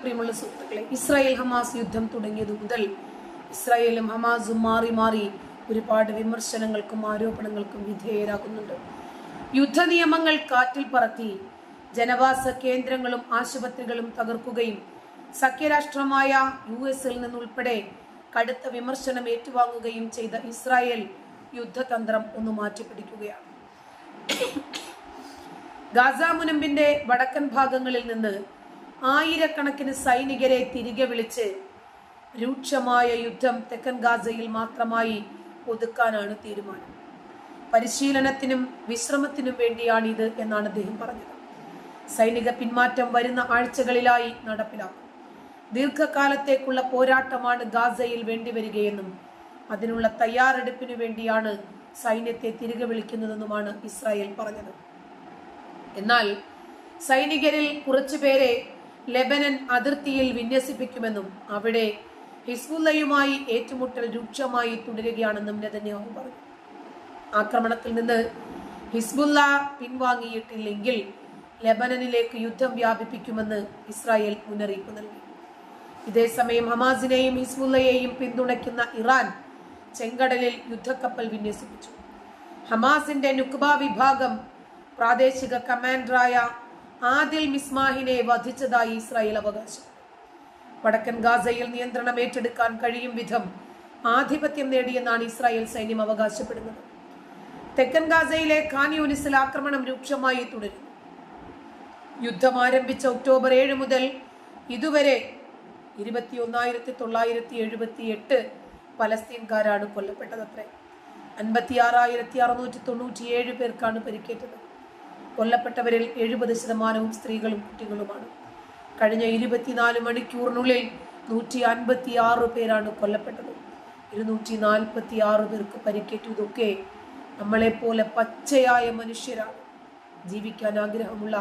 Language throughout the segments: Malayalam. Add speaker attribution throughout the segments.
Speaker 1: പ്രിയമുള്ള സുഹൃത്തുക്കളെ ഇസ്രായേൽ ഹമാസ് യുദ്ധം തുടങ്ങിയതു മുതൽ ഇസ്രായേലും ഹമാസും മാറി മാറി ഒരുപാട് വിമർശനങ്ങൾക്കും ആരോപണങ്ങൾക്കും വിധേയരാകുന്നുണ്ട്. യുദ്ധ നിയമങ്ങൾ കാറ്റിൽ പറത്തി ജനവാസ കേന്ദ്രങ്ങളും ആശുപത്രികളും തകർക്കുകയും സഖ്യരാഷ്ട്രമായ യു എസിൽ നിന്നുൾപ്പെടെ കടുത്ത വിമർശനം ഏറ്റുവാങ്ങുകയും ചെയ്ത ഇസ്രായേൽ യുദ്ധതന്ത്രം ഒന്ന് മാറ്റിപ്പിടിക്കുകയാണ്. ഗാസ മുനമ്പിന്റെ വടക്കൻ ഭാഗങ്ങളിൽ നിന്ന് ആയിരക്കണക്കിന് സൈനികരെ തിരികെ വിളിച്ച് രൂക്ഷമായ യുദ്ധം തെക്കൻ ഗാസയിൽ മാത്രമായി ഒതുക്കാനാണ് തീരുമാനം. പരിശീലനത്തിനും വിശ്രമത്തിനും വേണ്ടിയാണ് ഇത് എന്നാണ് അദ്ദേഹം പറഞ്ഞത്. സൈനിക പിന്മാറ്റം വരുന്ന ആഴ്ചകളിലായി നടപ്പിലാക്കും. ദീർഘകാലത്തേക്കുള്ള പോരാട്ടമാണ് ഗാസയിൽ വേണ്ടിവരികയെന്നും അതിനുള്ള തയ്യാറെടുപ്പിനു വേണ്ടിയാണ് സൈന്യത്തെ തിരികെ വിളിക്കുന്നതെന്നുമാണ് ഇസ്രായേൽ പറഞ്ഞത്. എന്നാൽ സൈനികരിൽ കുറച്ചുപേരെ ലെബനൻ അതിർത്തിയിൽ വിന്യസിപ്പിക്കുമെന്നും അവിടെ ഹിസ്ബുല്ലയുമായി ഏറ്റുമുട്ടൽ രൂക്ഷമായി തുടരുകയാണെന്നും നെതന്യാഹു പറഞ്ഞു. ആക്രമണത്തിൽ നിന്ന് ഹിസ്ബുല്ല പിൻവാങ്ങിയിട്ടില്ലെങ്കിൽ ലെബനനിലേക്ക് യുദ്ധം വ്യാപിപ്പിക്കുമെന്ന് ഇസ്രായേൽ മുന്നറിയിപ്പ് നൽകി. ഇതേസമയം ഹമാസിനെയും ഹിസ്ബുല്ലയെയും പിന്തുണയ്ക്കുന്ന ഇറാൻ ചെങ്കടലിൽ യുദ്ധക്കപ്പൽ വിന്യസിപ്പിച്ചു. ഹമാസിന്റെ നുക്ബ വിഭാഗം പ്രാദേശിക കമാൻഡറായ ആദിൽ മിസ്മാഹിനെ വധിച്ചതായി ഇസ്രായേൽ അവകാശം. വടക്കൻ ഗാസയിൽ നിയന്ത്രണം ഏറ്റെടുക്കാൻ കഴിയും വിധം ആധിപത്യം നേടിയെന്നാണ് ഇസ്രായേൽ സൈന്യം അവകാശപ്പെടുന്നത്. തെക്കൻ ഗാസയിലെ ഖാൻ യൂനിസിൽ ആക്രമണം രൂക്ഷമായി തുടരുന്നു. യുദ്ധം ആരംഭിച്ച ഒക്ടോബർ ഏഴ് മുതൽ ഇതുവരെ ഇരുപത്തി ഒന്നായിരത്തി തൊള്ളായിരത്തി എഴുപത്തി എട്ട് പലസ്തീൻകാരാണ് കൊല്ലപ്പെട്ടതത്രേ. അൻപത്തി ആറായിരത്തി അറുന്നൂറ്റി തൊണ്ണൂറ്റിയേഴ് പേർക്കാണ് പരിക്കേറ്റത്. കൊല്ലപ്പെട്ടവരിൽ എഴുപത് ശതമാനവും സ്ത്രീകളും കുട്ടികളുമാണ്. കഴിഞ്ഞ ഇരുപത്തിനാല് മണിക്കൂറിനുള്ളിൽ നൂറ്റി അൻപത്തി ആറ് പേരാണ് കൊല്ലപ്പെട്ടത്. ഇരുന്നൂറ്റി നാൽപ്പത്തി ആറ് പേർക്ക് പരിക്കേറ്റു ഇതൊക്കെ നമ്മളെപ്പോലെ പച്ചയായ മനുഷ്യരാണ്. ജീവിക്കാൻ ആഗ്രഹമുള്ള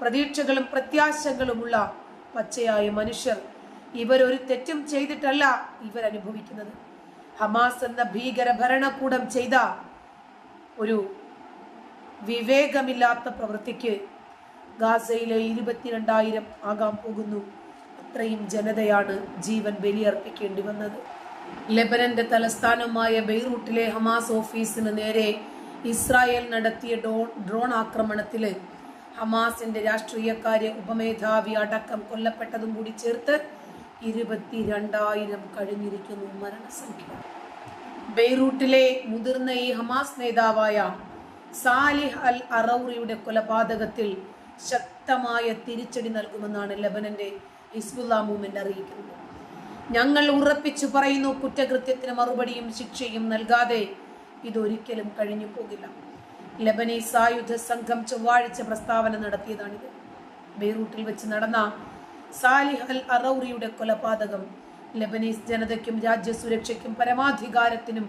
Speaker 1: പ്രതീക്ഷകളും പ്രത്യാശകളുമുള്ള പച്ചയായ മനുഷ്യർ ഇവരൊരു തെറ്റും ചെയ്തിട്ടല്ല ഇവരനുഭവിക്കുന്നത്. ഹമാസ് എന്ന ഭീകര ഭരണകൂടം ചെയ്ത ഒരു വിവേകമില്ലാത്ത പ്രവൃത്തിക്ക് ഗാസയിലെ ഇരുപത്തിരണ്ടായിരം ആകാൻ പോകുന്നു. അത്രയും ജനതയാണ് ജീവൻ ബലിയർപ്പിക്കേണ്ടി വന്നത്. ലെബനന്റെ തലസ്ഥാനമായ ബെയ്റൂട്ടിലെ ഹമാസ് ഓഫീസിന് നേരെ ഇസ്രായേൽ നടത്തിയ ഡ്രോൺ ആക്രമണത്തിൽ ഹമാസിന്റെ രാഷ്ട്രീയക്കാരെ ഉപമേധാവി അടക്കം കൊല്ലപ്പെട്ടതും കൂടി ചേർത്ത് ഇരുപത്തിരണ്ടായിരം കഴിഞ്ഞിരിക്കുന്നു മരണസംഖ്യ. ബെയ്റൂട്ടിലെ മുതിർന്ന ഈ ഹമാസ് നേതാവായ സാലിഹ് അൽ അറൌറിയുടെ കൊലപാതകത്തിൽ ശക്തമായ തിരിച്ചടി നൽകുമെന്നാണ് ലബനന്റെ ഹിസ്ബുല്ല മൂവ്മെന്റ് അറിയിക്കുന്നത്. ഞങ്ങൾ ഉറപ്പിച്ചു പറയുന്നു കുറ്റകൃത്യത്തിന് മറുപടിയും ശിക്ഷയും നൽകാതെ ഇതൊരിക്കലും കഴിഞ്ഞു പോകില്ല ലബനീസ് സായുധ സംഘം ചൊവ്വാഴ്ച പ്രസ്താവന നടത്തിയതാണിത്. ബെയ്റൂട്ടിൽ വെച്ച് നടന്ന സാലിഹ് അൽ അറൌറിയുടെ കൊലപാതകം ലബനീസ് ജനതയ്ക്കും രാജ്യസുരക്ഷയ്ക്കും പരമാധികാരത്തിനും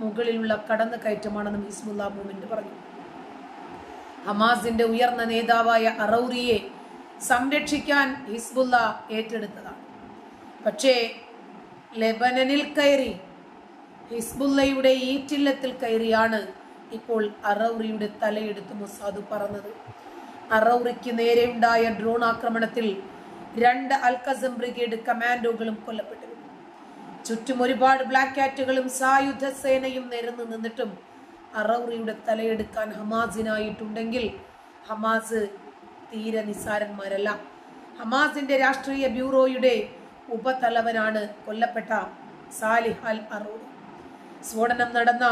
Speaker 1: മുകളിലുള്ള കടന്നുകയറ്റമാണെന്നും ഹിസ്ബുല്ല മൂവ്മെന്റ് പറഞ്ഞു. ഹമാസിന്റെ ഉയർന്ന നേതാവായ അറൌറിയെ സംരക്ഷിക്കാൻ ഹിസ്ബുല്ല ഏറ്റെടുത്തതാണ്. പക്ഷേ ലെബനനിൽ കയറി ഹിസ്ബുല്ലയുടെ ഈറ്റില്ലത്തിൽ കയറിയാണ് ഇപ്പോൾ അറൌറിയുടെ തലയെടുത്ത് മുസാദ് പറഞ്ഞത് അറൌറിക്ക് നേരെയുണ്ടായ ഡ്രോൺ ആക്രമണത്തിൽ രണ്ട് അൽക്കസം ബ്രിഗേഡ് കമാൻഡോകളും കൊല്ലപ്പെട്ടിരുന്നു ചുറ്റും ഒരുപാട് ബ്ലാക്ക് കാറ്റുകളും സായുധ സേനയും നിരന്നു നിന്നിട്ടും അറൌറിയുടെ തലയെടുക്കാൻ ഹമാസിനായിട്ടുണ്ടെങ്കിൽ ഹമാസ് തീരെ നിസ്സാരന്മാരല്ല. ഹമാസിന്റെ രാഷ്ട്രീയ ബ്യൂറോയുടെ ഉപതലവനാണ് കൊല്ലപ്പെട്ട സാലിഹ് അൽ അറൂറി. സ്ഫോടനം നടന്ന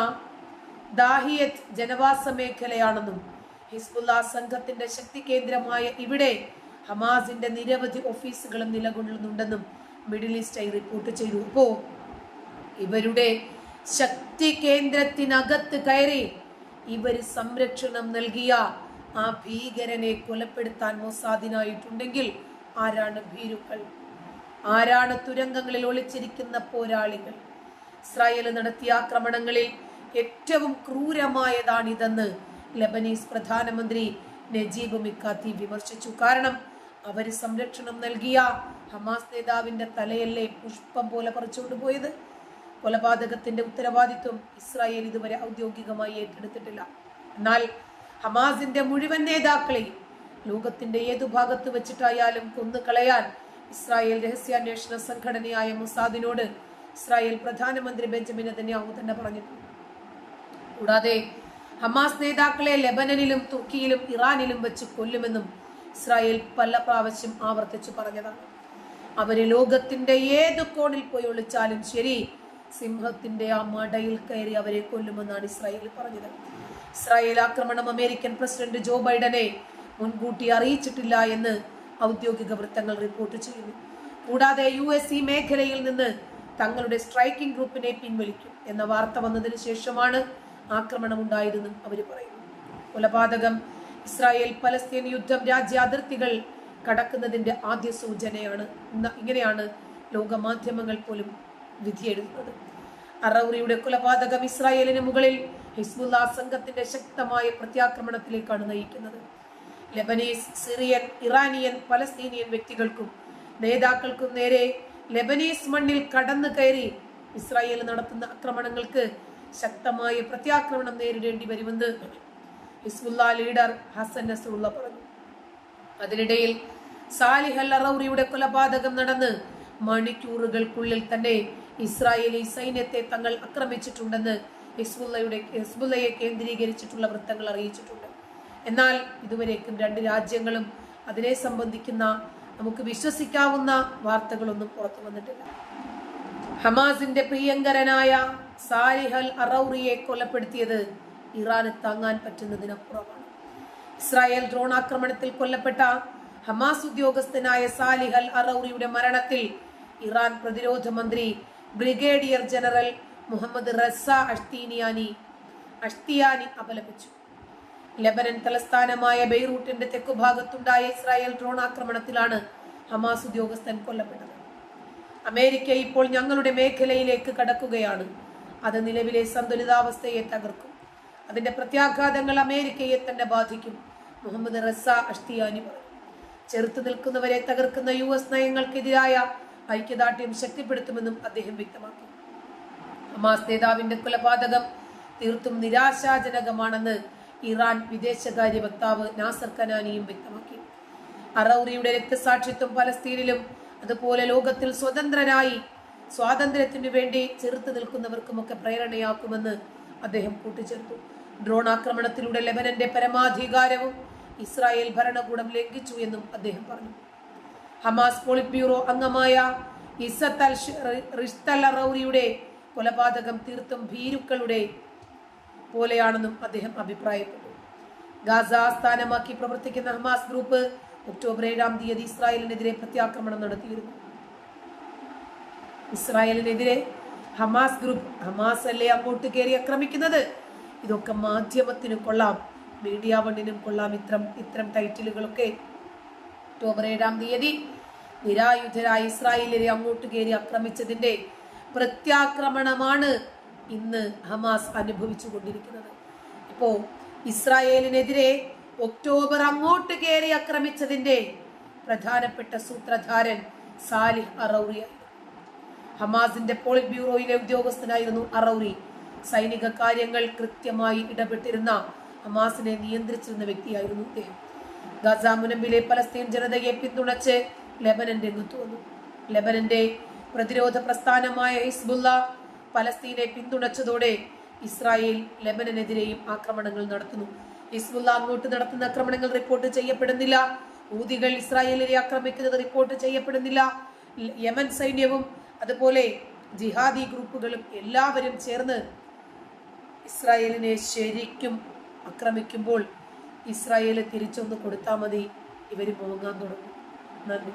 Speaker 1: ദാഹിയത്ത് ജനവാസ മേഖലയാണെന്നും ഹിസ്ബുല്ല സംഘത്തിന്റെ ശക്തി കേന്ദ്രമായ ഇവിടെ ഹമാസിന്റെ നിരവധി ഓഫീസുകളും നിലകൊള്ളുന്നുണ്ടെന്നും മിഡിൽ ഈസ്റ്റ് ഐ റിപ്പോർട്ട് ചെയ്തു. ഇപ്പോ ഇവരുടെ ശക്തി കേന്ദ്രത്തിനകത്ത് കയറി ഇവർ സംരക്ഷണം നൽകിയ ആ ഭീകരനെ കൊലപ്പെടുത്താൻ മൊസാദിനായിട്ടുണ്ടെങ്കിൽ ആരാണ് ഭീരുക്കൾ? ആരാണ് തുരങ്കങ്ങളിൽ ഒളിച്ചിരിക്കുന്ന പോരാളികൾ? ഇസ്രായേൽ നടത്തിയ ആക്രമണങ്ങളിൽ ഏറ്റവും ക്രൂരമായതാണിതെന്ന് ലബനീസ് പ്രധാനമന്ത്രി നജീബ് മിക്കാത്തി വിമർശിച്ചു. കാരണം അവർ സംരക്ഷണം നൽകിയ ഹമാസ് നേതാവിന്റെ തലയല്ലേ പുഷ്പം പോലെ പറിച്ചുകൊണ്ട് പോയത്? കൊലപാതകത്തിന്റെ ഉത്തരവാദിത്വം ഇസ്രായേൽ ഇതുവരെ ഔദ്യോഗികമായി ഏറ്റെടുത്തിട്ടില്ല. എന്നാൽ ഹമാസിന്റെ മുഴുവൻ നേതാക്കളെയും ലോകത്തിന്റെ ഏതു ഭാഗത്ത് വെച്ചിട്ടായാലും കൊന്നു കളയാൻ ഇസ്രായേൽ രഹസ്യാന്വേഷണ സംഘടനയായ മുസാദിനോട് ഇസ്രായേൽ പ്രധാനമന്ത്രി ബെഞ്ചമിൻ നെതന്യാഹു തന്നെ പറഞ്ഞിട്ടുണ്ട്. കൂടാതെ ഹമാസ് നേതാക്കളെ ലെബനനിലും തുർക്കിയിലും ഇറാനിലും വെച്ച് കൊല്ലുമെന്നും ഇസ്രായേൽ പല പ്രാവശ്യം ആവർത്തിച്ചു പറഞ്ഞതാണ്. അവർ ലോകത്തിന്റെ ഏത് കോണിൽ പോയി ഒളിച്ചാലും ശരി സിംഹത്തിന്റെ ആ മടയിൽ കയറി അവരെ കൊല്ലുമെന്നാണ് ഇസ്രായേൽ പറഞ്ഞത്. ഇസ്രായേൽ ആക്രമണം അമേരിക്കൻ പ്രസിഡന്റ് ജോ ബൈഡനെ മുൻകൂട്ടി അറിയിച്ചിട്ടില്ല എന്ന് ഔദ്യോഗിക വൃത്തങ്ങൾ റിപ്പോർട്ട് ചെയ്യുന്നു. കൂടാതെ യു എസ് ഈ മേഖലയിൽ നിന്ന് തങ്ങളുടെ സ്ട്രൈക്കിംഗ് ഗ്രൂപ്പിനെ പിൻവലിക്കും എന്ന വാർത്ത വന്നതിന് ശേഷമാണ് ആക്രമണം ഉണ്ടായതെന്നും അവർ പറയുന്നു. കൊലപാതകം ഇസ്രായേൽ പലസ്തീൻ യുദ്ധം രാജ്യ അതിർത്തികൾ കടക്കുന്നതിന്റെ ആദ്യ സൂചനയാണ് ഇങ്ങനെയാണ് ലോകമാധ്യമങ്ങൾ പോലും വിധിയെഴുതുന്നത്. അറൌറിയുടെ കൊലപാതകം ഇസ്രായേലിന് മുകളിൽ ഹിസ്ബുല്ല സംഘത്തിന്റെ ശക്തമായ പ്രത്യാക്രമണത്തിലേക്കാണ് നയിക്കുന്നത്. ലെബനീസ് സിറിയൻ ഇറാനിയൻ പലസ്തീനിയൻ വ്യക്തികൾക്കും നേതാക്കൾക്കും നേരെ ലെബനീസ് മണ്ണിൽ കടന്നു കയറി ഇസ്രായേൽ നടത്തുന്ന ആക്രമണങ്ങൾക്ക് ശക്തമായ പ്രത്യാക്രമണം നേരിടേണ്ടി വരുമെന്ന് ഹിസ്ബുല്ല ലീഡർ ഹസൻ നസറുള്ള പറഞ്ഞു. അതിനിടയിൽ സാലിഹ് അൽ അറൌറിയുടെ കൊലപാതകം നടന്ന് മണിക്കൂറുകൾക്കുള്ളിൽ തന്നെ ഇസ്രായേലി സൈന്യത്തെ തങ്ങൾ ആക്രമിച്ചിട്ടുണ്ടെന്ന് ഹിസ്ബുല്ലയുടെ ഹിസ്ബുല്ലയെ കേന്ദ്രീകരിച്ചിട്ടുള്ള വൃത്തങ്ങൾ അറിയിച്ചിട്ടുണ്ട്. എന്നാൽ ഇതുവരേക്കും രണ്ട് രാജ്യങ്ങളും അതിനെ സംബന്ധിക്കുന്ന നമുക്ക് വിശ്വസിക്കാവുന്ന വാർത്തകളൊന്നും പുറത്തു വന്നിട്ടില്ല. ഹമാസിന്റെ പ്രിയങ്കരനായ സാലിഹൽ അറൌറിയെ കൊലപ്പെടുത്തിയത് ഇറാന് താങ്ങാൻ പറ്റുന്നതിനപ്പുറമാണ് ഇസ്രായേൽ ഡ്രോൺ ആക്രമണത്തിൽ കൊല്ലപ്പെട്ട ഹമാസ് ഉദ്യോഗസ്ഥനായ സാലിഹൽ അറൌറിയുടെ മരണത്തിൽ ഇറാൻ പ്രതിരോധ മന്ത്രി brigadier general Mohammad Reza അഷ്തീനിയാനി Ashtiani അപലപിച്ചു. ലെബനൻ തലസ്ഥാനമായ ബെയ്റൂട്ടിന്റെ തെക്കുഭാഗത്തുണ്ടായ ഇസ്രായേൽ ഡ്രോൺ ആക്രമണത്തിലാണ് ഹമാസ് ഉദ്യോഗസ്ഥൻ കൊല്ലപ്പെട്ടത്. അമേരിക്ക ഇപ്പോൾ ഞങ്ങളുടെ മേഖലയിലേക്ക് കടക്കുകയാണ്. അത് നിലവിലെ സന്തുലിതാവസ്ഥയെ തകർക്കും. അതിന്റെ പ്രത്യാഘാതങ്ങൾ അമേരിക്കയെ തന്നെ ബാധിക്കും മുഹമ്മദ് റസ അഷ്തിയാനി പറഞ്ഞു. ചെറുത്തു നിൽക്കുന്നവരെ തകർക്കുന്ന യു എസ് നയങ്ങൾക്കെതിരായ ഐക്യദാർഢ്യം ശക്തിപ്പെടുത്തുമെന്നും അദ്ദേഹം വ്യക്തമാക്കി. ഹമാസ് നേതാവിന്റെ കൊലപാതകം തീർത്തും നിരാശാജനകമാണെന്ന് ഇറാൻ വിദേശകാര്യ വക്താവ് നാസർ കനാനിയും വ്യക്തമാക്കി. അറൌറിയുടെ രക്തസാക്ഷിത്വം പലസ്തീനിലും അതുപോലെ ലോകത്തിൽ സ്വതന്ത്രരായി സ്വാതന്ത്ര്യത്തിനു വേണ്ടി ചെറുത്തു നിൽക്കുന്നവർക്കുമൊക്കെ പ്രേരണയാക്കുമെന്ന് അദ്ദേഹം കൂട്ടിച്ചേർത്തു. ഡ്രോൺ ആക്രമണത്തിലൂടെ ലെബനന്റെ പരമാധികാരവും ഇസ്രായേൽ ഭരണകൂടം ലംഘിച്ചു എന്നും അദ്ദേഹം പറഞ്ഞു. ഹമാസ് പോളിറ്റ് ബ്യൂറോ അംഗമായ ഇസത്ത് അൽ റിഷ്ത് അൽ കൊലപാതകം തീർത്തും ഭീരുക്കളുടെ പോലെയാണെന്നും അദ്ദേഹം അഭിപ്രായപ്പെട്ടു. ഗാസ ആസ്ഥാനമാക്കി പ്രവർത്തിക്കുന്ന ഹമാസ് ഗ്രൂപ്പ് ഒക്ടോബർ ഏഴാം തീയതി ഇസ്രായേലിനെതിരെ പ്രത്യാക്രമണം നടത്തിയിരുന്നു. ഇസ്രായേലിനെതിരെ ഹമാസ് ഗ്രൂപ്പ് ഹമാസ് അല്ലേ അങ്ങോട്ട് കയറി ആക്രമിക്കുന്നത്? ഇതൊക്കെ മാധ്യമത്തിന് കൊള്ളാം. മീഡിയ വണ്ണിനും കൊള്ളാം. ഇത്തരം ഇത്തരം ടൈറ്റിലുകളൊക്കെ ഒക്ടോബർ ഏഴാം തീയതി നിരായുധരായ ഇസ്രായേലിനെ അങ്ങോട്ട് കയറി ആക്രമിച്ചതിന്റെ പ്രത്യാക്രമണമാണ് ഇന്ന് ഹമാസ് അനുഭവിച്ചു കൊണ്ടിരിക്കുന്നത്. ഇപ്പോ ഇസ്രായേലിനെതിരെ ഒക്ടോബർ അങ്ങോട്ട് കയറി ആക്രമിച്ചതിന്റെ പ്രധാനപ്പെട്ട സൂത്രധാരൻ സാലിഹ് അറൌറിയായിരുന്നു ഹമാസിന്റെ പോളിറ്റ് ബ്യൂറോയിലെ ഉദ്യോഗസ്ഥനായിരുന്നു അറൌറി. സൈനിക കാര്യങ്ങൾ കൃത്യമായി ഇടപെട്ടിരുന്ന ഹമാസിനെ നിയന്ത്രിച്ചിരുന്ന വ്യക്തിയായിരുന്നു അദ്ദേഹം ഗസ മുനമ്പിലെ പലസ്തീൻ ജനതയെ പിന്തുണച്ച് ലെബനൻ രംഗത്ത് വന്നു ലെബനന്റെ പ്രതിരോധ പ്രസ്ഥാനമായ ഹിസ്ബുല്ല പലസ്തീനെ പിന്തുണച്ചതോടെ ഇസ്രായേൽ ലെബനനെതിരെയും ആക്രമണങ്ങൾ നടത്തുന്നു. ഹിസ്ബുല്ല അങ്ങോട്ട് നടത്തുന്ന ആക്രമണങ്ങൾ റിപ്പോർട്ട് ചെയ്യപ്പെടുന്നില്ല. ഊതികൾ ഇസ്രായേലിനെ ആക്രമിക്കുന്നത് റിപ്പോർട്ട് ചെയ്യപ്പെടുന്നില്ല. യമൻ സൈന്യവും അതുപോലെ ജിഹാദി ഗ്രൂപ്പുകളും എല്ലാവരും ചേർന്ന് ഇസ്രായേലിനെ ശരിക്കും ആക്രമിക്കുമ്പോൾ ഇസ്രായേൽ തിരിച്ചൊന്ന് കൊടുത്താൽ മതി. ഇവർ പോകാൻ തുടങ്ങും. നന്ദി.